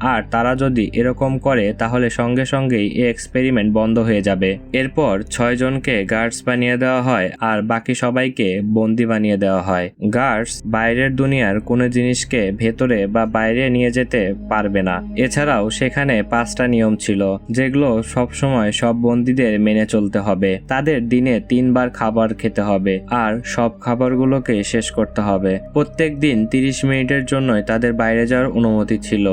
আর তারা যদি এরকম করে, তাহলে সঙ্গে সঙ্গেই এই এক্সপেরিমেন্ট বন্ধ হয়ে যাবে। এরপর ছয়জনকে গার্ডস বানিয়ে দেওয়া হয়, আর বাকি সবাইকে বন্দি বানিয়ে দেওয়া হয়। গার্ডস বাইরের দুনিয়ার কোনো জিনিসকে ভেতরে বা বাইরে নিয়ে যেতে পারবে না। এছাড়াও সেখানে পাঁচটা নিয়ম ছিল, যেগুলো সবসময় সব বন্দীদের মেনে চলতে হবে। তাদের দিনে তিনবার খাবার খেতে হবে, আর সব খাবারগুলোকে শেষ করতে হবে। প্রত্যেক দিন তিরিশ মিনিটের জন্যই তাদের বাইরে যাওয়ার অনুমতি ছিল।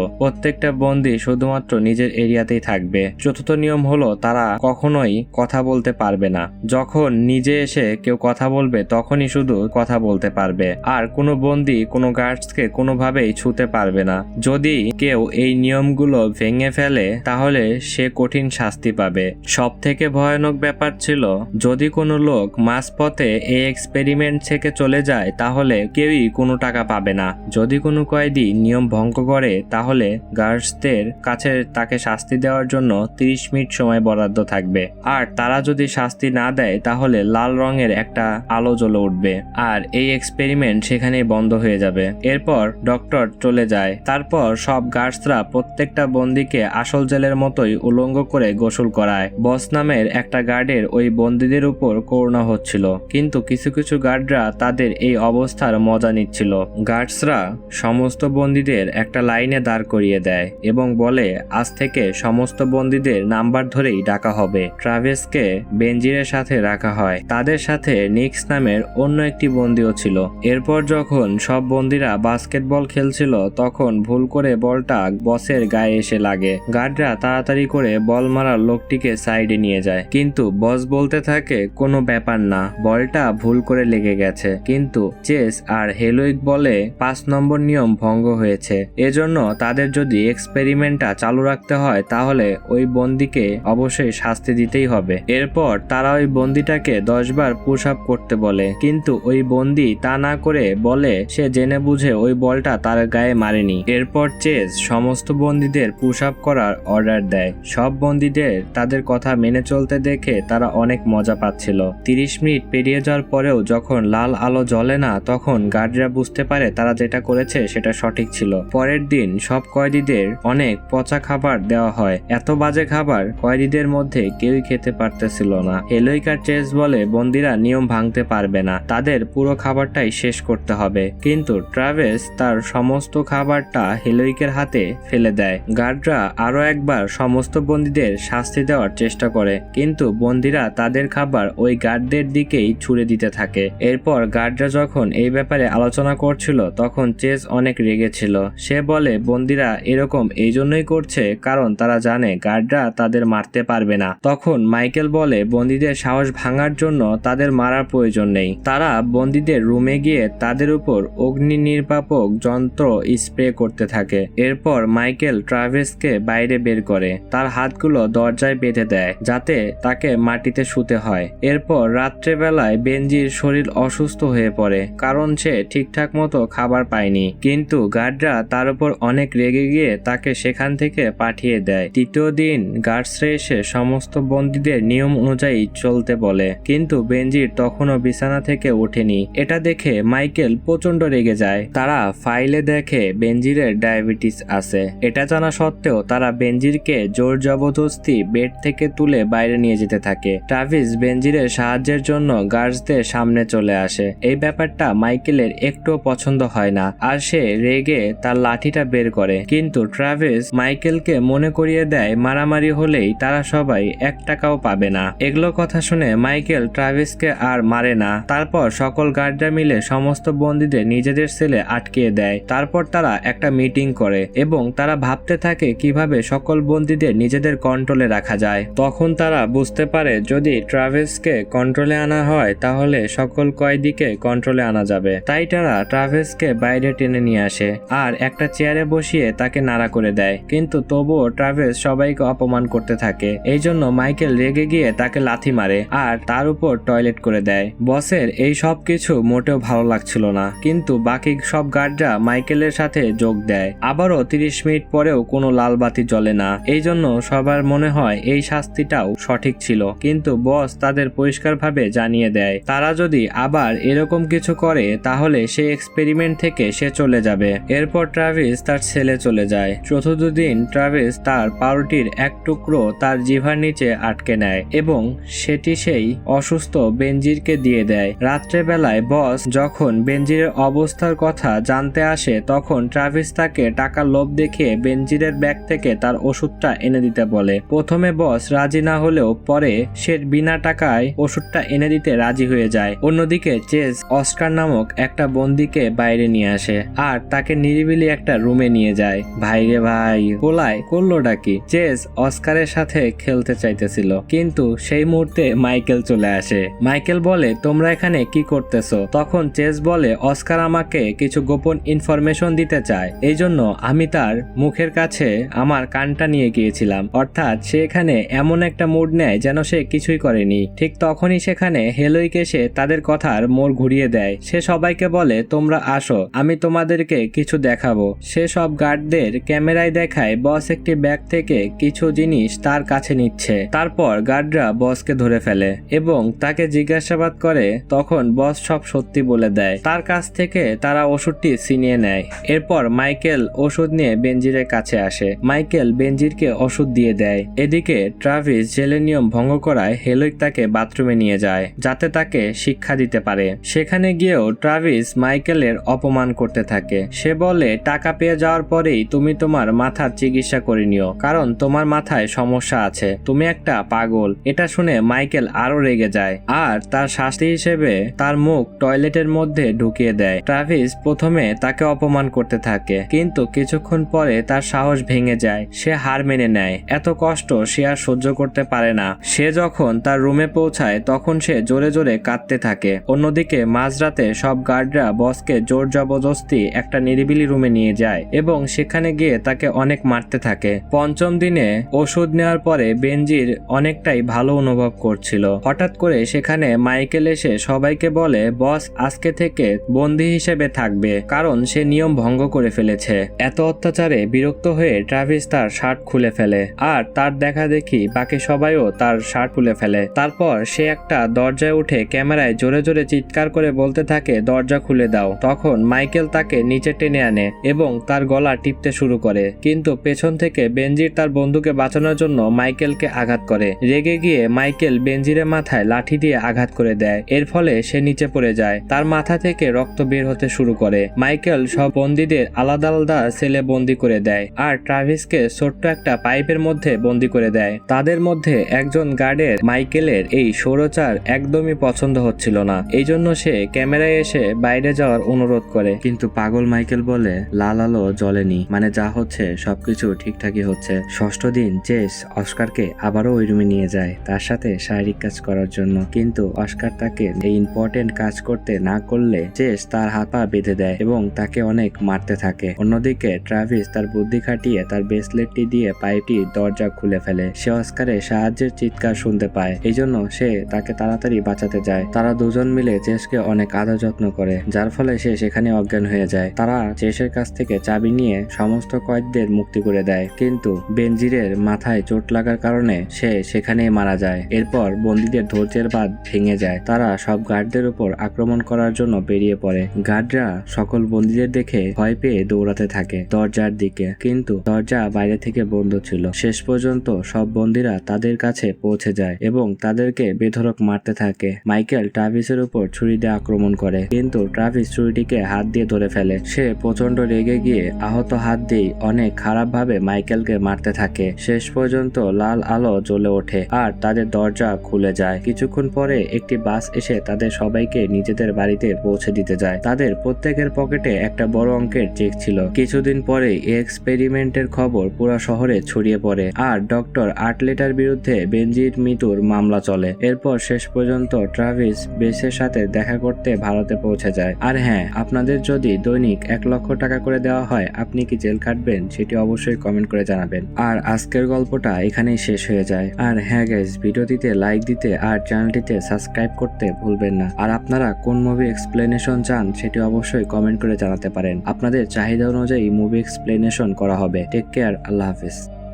প্রত্যেকটা বন্দী শুধুমাত্র নিজের এরিয়াতেই থাকবে। চতুর্থ নিয়ম হলো, তারা কখনোই কথা বলতে পারবে না। যখন নিজে এসে কেউ কথা বলবে, তখনই শুধু কথা বলতে পারবে। আর কোনো বন্দী কোনো গার্ডসকে কোনোভাবেই ছুতে পারবে না। যদি কেউ এই নিয়মগুলো ভেঙে ফেলে, তাহলে সে কঠিন শাস্তি পাবে। সব থেকে ভয়ানক ব্যাপার ছিল, যদি কোনো লোক মাঝপথে এই এক্সপেরিমেন্ট থেকে চলে যায়, তাহলে কেউই কোনো টাকা পাবে না। যদি কোনো কয়েদি নিয়ম ভঙ্গ করে, তাহলে গার্ডসদের কাছে তাকে শাস্তি দেওয়ার জন্য 30 মিনিট সময় বরাদ্দ থাকবে। আর তারা যদি শাস্তি না দেয়, তাহলে লাল রঙের একটা আলো জ্বলে উঠবে আর এই এক্সপেরিমেন্ট সেখানেই বন্ধ হয়ে যাবে। এরপর ডক্টর চলে যায়। তারপর সব গার্ডসরা প্রত্যেকটা বন্দিকে আসল জেলের মতোই উলঙ্গ করে গোসল করায়। বস নামের একটা গার্ডের ওই বন্দীদের উপর করোনা হচ্ছিল। কিন্তু কিছু কিছু গার্ডরা তাদের এই অবস্থার মজা নিচ্ছিল। গার্ডসরা সমস্ত বন্দীদের একটা লাইনে দাঁড় করিয়ে দেয়। এবং বলে, আজ থেকে সমস্ত বন্দীদের নাম্বার ধরেই ডাকা হবে। ট্রাভেসকে বেঞ্জিরের সাথে রাখা হয়। তাদের সাথে নিক্স নামের অন্য একটি বন্দিও ছিল। এরপর যখন সব বন্দীরা বাস্কেটবল খেলছিল, তখন ভুল করে বলটা বসের গায়ে এসে লাগে। গার্ডরা তাড়াতাড়ি করে বল মারার লোকটিকে সাইডে নিয়ে যায়। কিন্তু বস বলতে থাকে, কোনো ব্যাপার না, বলটা ভুল করে লেগে গেছে। কিন্তু চেস আর হেলোইক বলে, পাঁচ নম্বর নিয়ম ভঙ্গ হয়েছে। এজন্য তাদের যদি এক্সপেরিমেন্টটা চালু রাখতে হয়, তাহলে ওই বন্দিকে অবশ্যই শাস্তি দিতেই হবে। এরপর তারা ওই বন্দিটাকে দশবার পুশ আপ করতে বলে, কিন্তু ওই বন্দি তা না করে বলে, সে জেনে বুঝে ওই বলটা তার গায়ে মারেনি। এরপর চেস সমস্ত বন্দীদের পুশ আপ করার অর্ডার দেয়। সব বন্দীদের তাদের কথা মেনে চলতে দেখে তারা অনেক মজা পাচ্ছিল। তিরিশ মিনিট পেরিয়ে যাওয়ার পরেও যখন লাল আলো জ্বলে না, তখন গার্ডরা বুঝতে পারে তারা যেটা করেছে সেটা সঠিক ছিল। পরের দিন সব কয়েদিদের অনেক পচা খাবার দেওয়া হয়। এত বাজে খাবার কয়েদিদের মধ্যে কেউই খেতে পারতেছিল না। হেলোইকার চেস বলে বন্দিরা নিয়ম ভাঙতে পারবে না। তাদের পুরো খাবারটাই শেষ করতে হবে। কিন্তু ট্রাভেস তার সমস্ত খাবারটা হেলোইকের হাতে ফেলে দেয়। গার্ডরা আরও একবার সমস্ত বন্দীদের শাস্তি দেওয়ার চেষ্টা করে। কিন্তু বন্দীরা তাদের খাবার ওই গার্ডদের দিকেই ছুড়ে দিতে থাকে। এরপর গার্ডরা যখন এই ব্যাপারে আলোচনা করছিল, তখন চেস অনেক রেগেছিল সে বলে, বন্দীরা এরকম এই জন্যই করছে, কারণ তারা জানে গার্ডরা তাদের মারতে পারবে না। তখন মাইকেল বলে, বন্দীদের সাহস ভাঙার জন্য তাদের মারার প্রয়োজন নেই। তারা বন্দীদের রুমে গিয়ে তাদের উপর অগ্নি নির্বাপক যন্ত্র স্প্রে করতে থাকে। এরপর মাইকেল ট্রাভেসকে বাইরে বের করে। তার হাতগুলো দরজায় বেঁধে দেয়, যাতে তাকে মাটিতে শুতে হয়। এরপর রাত্রেবেলায় বেঞ্জির শরীর অসুস্থ হয়ে পড়ে, কারণ সে ঠিকঠাক মতো খাবার পায়নি। কিন্তু গার্ডরা তার উপর অনেক রেগে গিয়ে তাকে সেখান থেকে পাঠিয়ে দেয়। তৃতীয় দিন গার্ডসরা এসে সমস্ত বন্দীদের নিয়ম অনুযায়ী চলতে বলে। কিন্তু বেঞ্জির তখনও বিছানা থেকে ওঠেনি। এটা দেখে মাইকেল প্রচণ্ড রেগে যায়। তারা ফাইলে দেখে বেঞ্জিরের ডায়াবেটিস আছে। এটা জানা সত্ত্বেও তারা বেঞ্জিরকে জোর জবরদস্তি বেড থেকে তুলে বাইরে নিয়ে যেতে থাকে। ট্রাভিস বেঞ্জিরের সাহায্যের জন্য গার্ডসদের সামনে চলে আসে। এই ব্যাপারটা মাইকেলের একটুও পছন্দ হয় না। আর সে রেগে তার লাঠিটা বের করে। কিন্তু ট্রাভিস মাইকেলকে মনে করিয়ে দেয়, মারামারি হলেই তারা সবাই এক টাকাও পাবে না। এগুলো কথা শুনে মাইকেল ট্রাভিসকে আর মারে না। তারপর সকল গার্ডরা মিলে সমস্ত বন্দীদের নিজেদের সেলে আটকিয়ে দেয়। তারপর তারা একটা মিটিং করে এবং তারা ভাবতে থাকে কীভাবে সকল বন্দীদের নিজেদের কন্ট্রোলে রাখা যায়। তখন তারা বুঝতে পারে, যদি ট্রাভেসকে কন্ট্রোলে আনা হয়, তাহলে সকল কয়েদিকে কন্ট্রোলে আনা যাবে। তাই তারা ট্রাভেসকে বাইরে টেনে নিয়ে আসে। আর একটা চেয়ারে বসিয়ে তাকে নাড়া করে দেয়। কিন্তু তবুও ট্রাভেস সবাইকে অপমান করতে থাকে। এই জন্য মাইকেল রেগে গিয়ে তাকে লাথি মারে আর তার উপর টয়লেট করে দেয়। বসের এই সব কিছু মোটেও ভালো লাগছিল না। কিন্তু বাকি সব গার্ডরা মাইকেলের সাথে যোগ দেয়। আবারও তিরিশ মিনিট পরেও কোনো লাল বাতি জ্বলে না। এই জন্য সবার মনে হয় এই শাস্তিটাও সঠিক ছিল। কিন্তু বস তাদের পরিষ্কারভাবে জানিয়ে দেয়, তারা যদি আবার এরকম কিছু করে, তাহলে সেই এক্সপেরিমেন্ট থেকে সে চলে যাবে। এরপর ট্রাভিস তার ছেলে চলে যায়। চতুর্থ দিন ট্রাভিস তার পাউরুটির এক টুকরো তার জিভার নিচে আটকে নেয় এবং সেটি সেই অসুস্থ বেনজিরকে দিয়ে দেয়। রাত্রেবেলায় বস যখন বেনজিরের অবস্থার কথা জানতে আসে, তখন ট্রাভিস তাকে টাকার লোভ দেখিয়ে বেনজিরের ব্যাগ থেকে তার ওষুধটা এনে দিতে বলে। প্রথমে বস রাজি না হলেও পরে সে বিনা টাকায় ওষুধটা এনে দিতে রাজি হয়ে যায়। অন্যদিকে চেস অস্কার নামক একটা বন্দিকে বাইরে নিয়ে আসে আর তাকে নিরিবিলি একটা রুমে নিয়ে যায়। ভাই রে ভাই কোলায় করলোটা কি? চেস অস্কারের সাথে খেলতে চাইতেছিল। কিন্তু সেই মুহূর্তে মাইকেল চলে আসে। মাইকেল বলে, তোমরা এখানে কি করতেছো? তখন চেস বলে, অস্কার আমাকে কিছু গোপন ইনফরমেশন দিতে চায়। এই জন্য আমি তার মুখের কাছে আমার কানটা নিয়ে গিয়েছিলাম। অর্থাৎ সে এখানে এমন একটা মুড নেয় যেন সে কিছুই করেনি। ঠিক তখনই সেখানে হেলোইক এসে তাদের কথার মোড় ঘুরিয়ে দেয়। সে সবাইকে বলে, তোমরা আসো, আমি তোমাদেরকে কিছু দেখাবো। সে সব গার্ডদের ক্যামেরায় দেখায় বস একটি ব্যাগ থেকে কিছু জিনিস তার কাছে নিচ্ছে। তারপর গার্ডরা বসকে ধরে ফেলে এবং তাকে জিজ্ঞাসাবাদ করে তখন বস সব সত্যি বলে দেয়। তার কাছ থেকে তারা ওষুধটি ছিনিয়ে নেয়। এরপর মাইকেল ওষুধ নিয়ে বেনজিরের কাছে আসে। মাইকেল বেনজিরকে ওষুধ দিয়ে দেয়। এদিকে ট্রাভিস জেলের নিয়ম ভঙ্গ করায় হেলোইক তাকে বাথরুমে নিয়ে যায়, যাতে তাকে শিক্ষা দিতে পারে। সেখানে গিয়েও ট্রাভিস মাইকেলের অপমান করতে থাকে। সে বলে, টাকা পেয়ে যাওয়ার পরেই তুমি তোমার মাথার চিকিৎসা করে নিও, কারণ তোমার মাথায় সমস্যা আছে। তুমি একটা পাগল। এটা শুনে মাইকেল আরও রেগে যায়, আর তার শাস্তি হিসেবে তার মুখ টয়লেটের মধ্যে ঢুকিয়ে দেয়। ট্রাভিস প্রথমে তাকে অপমান করতে থাকে, কিন্তু কিছুক্ষণ পরে তার সাহস ভেঙে যায়। সে হার মেনে নেয়। এত কষ্ট সে আর সহ্য করতে পারে না। সে যখন তার রুমে পৌঁছায়, তখন সে জোরে জোরে কাঁদতে থাকে। অন্যদিকে মাঝরাতে সব গার্ডরা বসকে জোর জবরদস্তি একটা নিরিবিলি রুমে নিয়ে যায়, এবং সেখানে গিয়ে তাকে অনেক মারতে থাকে। পঞ্চম দিনে ওষুধ নেওয়ার পরে বেনজির অনেকটাই ভালো অনুভব করছিল। হঠাৎ করে সেখানে মাইকেল এসে সবাইকে বলে, বস, আজকে থেকে বন্দি হিসেবে থাকবে। কারণ সে নিয়ম ভঙ্গ করে ফেলেছে। এত অত্যাচারে বিরক্ত হয়ে ট্রাভিস তার শার্ট খুলে ফেলে আর তার দেখা দেখি বাকি সবাইও তার শার্ট খুলে ফেলে। তারপর সে একটা দরজায় উঠে ক্যামেরায় জোরে জোরে চিৎকার করে বলতে থাকে, দরজা খুলে দাও। তখন মাইকেল তাকে নিচে টেনে আনে এবং তার গলা টিপতে শুরু করে। কিন্তু পেছন থেকে বেনজির তার বন্ধুকে বাঁচানোর জন্য মাইকেলকে আঘাত করে। রেগে গিয়ে মাইকেল বেনজিরের মাথায় লাঠি দিয়ে আঘাত করে দেয়। এর ফলে সে নিচে পড়ে যায়। তার মাথা থেকে রক্ত বের হতে শুরু করে। মাইকেল সব বন্দীদের আলাদা আলাদা সেলে বন্দি করে দেয় আর ট্রাভিসকে ছোট্ট একটা পাইপের মধ্যে বন্দি করে দেয়। তাদের মধ্যে একজন গার্ডের মাইকেলের এই সৌরচার একদমই পছন্দ হচ্ছিল না। এই জন্য সে ক্যামেরায় এসে বাইরে যাওয়ার অনুরোধ করে। কিন্তু পাগল মাইকেল বলে, লাল আলো জ্বলেনি। মানে যা হচ্ছে, সবকিছু ঠিকঠাকই হচ্ছে। ষষ্ঠ দিন চেস অস্কারকে আবারও ওই রুমে নিয়ে যায়, তার সাথে শারীরিক কাজ করার জন্য। কিন্তু অস্কার তাকে এই ইম্পর্টেন্ট কাজ করতে না করলে চেস তার হাত পা বেঁধে দেয় এবং তাকে অনেক মারতে থাকে। অন্যদিকে ট্রাভিস তার বুদ্ধি খাটিয়ে তার ব্রেসলেটটি দিয়ে পাইপটি দরজা খুলে ফেলে। সে অস্কারের সাহায্যের চিৎকার শুনতে পায়। এই জন্য সে তাকে তাড়াতাড়ি বাঁচাতে যায়। তারা দুজন মিলে চেসকে অনেক আদর যত্ন করে, যার ফলে সে সেখানে অজ্ঞান হয়ে যায়। তারা চেসের কাছ থেকে চাবি নিয়ে সমস্ত কয়েদদের মুক্তি করে দেয়। কিন্তু বেনজিরের মাথায় চোট লাগার কারণে সে সেখানেই মারা যায়। এরপর বন্দীদের ধৈর্যের বাদ ভেঙে যায়। তারা সব গার্ডদের উপর আক্রমণ করার জন্য বেরিয়ে পড়ে। গার্ডরা সকল বন্দীদের দেখে ভয় পেয়ে দৌড়াতে থাকে দরজার দিকে। কিন্তু দরজা বাইরে থেকে বন্ধ ছিল। শেষ পর্যন্ত সব বন্দীরা তাদের কাছে পৌঁছে যায় এবং তাদেরকে বেধরক মারতে থাকে। মাইকেল ট্রাভিসের উপর ছুরি দিয়ে আক্রমণ করে। কিন্তু ট্রাভিস ছুরিটিকে হাত দিয়ে ধরে ফেলে। সে প্রচণ্ড রেগে গিয়ে আহত হাত দিয়ে অনেক খারাপ ভাবে মাইকেলকে মারতে থাকে। শেষ পর্যন্ত লাল আলো জ্বলে ওঠে আর তাদের দরজা খুলে যায়। কিছুক্ষণ পরে একটি বাস এসে তাদের সবাইকে নিজেদের বাড়িতে পৌঁছে দিতে যায়। তাদের প্রত্যেকের পকেটে একটা বড় অঙ্কের চেক ছিল। কিছুদিন পরে এক্সপেরিমেন্টের খবর পুরো শহরে ছড়িয়ে পড়ে আর ডক্টর আর্টলেটার বিরুদ্ধে বেনজির মৃত্যুর মামলা চলে। এরপর শেষ পর্যন্ত ট্রাভিস বেসের সাথে দেখা করতে ভারতে পৌঁছে যায়। আর হ্যাঁ আপনাদের যদি দৈনিক এক লক্ষ টাকা করে দেওয়া হয়, আপনি কি জেল কাটবেন, সেটি অবশ্যই কমেন্ট করে জানাবেন। আর আজকের গল্পটা এখানেই শেষ হয়ে যায়। আর হ্যাঁ গাইজ ভিডিওটিতে লাইক দিতে আর চ্যানেলটিতে সাবস্ক্রাইব করতে ভুলবেন না। আর আপনারা কোন মুভি এক্সপ্লেনেশন চান, সেটি অবশ্যই কমেন্ট করে জানাতে পারেন। আপনাদের চাহিদা অনুযায়ী মুভি এক্সপ্লেনেশন করা হবে। টেক কেয়ার আল্লাহ হাফিজ।